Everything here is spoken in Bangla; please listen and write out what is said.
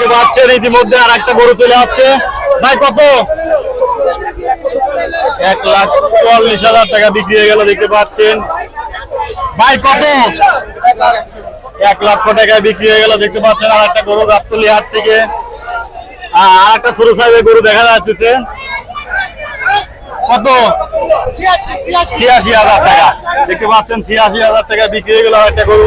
দেখতে পাচ্ছেন ইতিমধ্যে আর একটা গরু চলে আসছে। ভাই, কত? এক লাখ চুয়াল্লিশ হাজার টাকা বিক্রি হয়ে গেল, দেখতে পাচ্ছেন। ভাই, কত? এক লক্ষ টাকায় বিক্রি হয়ে গেল, দেখতে পাচ্ছেন আর একটা গরু গাবতলি হাট থেকে। আর একটা ছোট সাইজের গরু দেখা যাচ্ছে। কত? ছিয়াশি হাজার টাকা। দেখতে পাচ্ছেন, ছিয়াশি হাজার টাকা বিক্রি হয়ে গেল আর একটা গরু।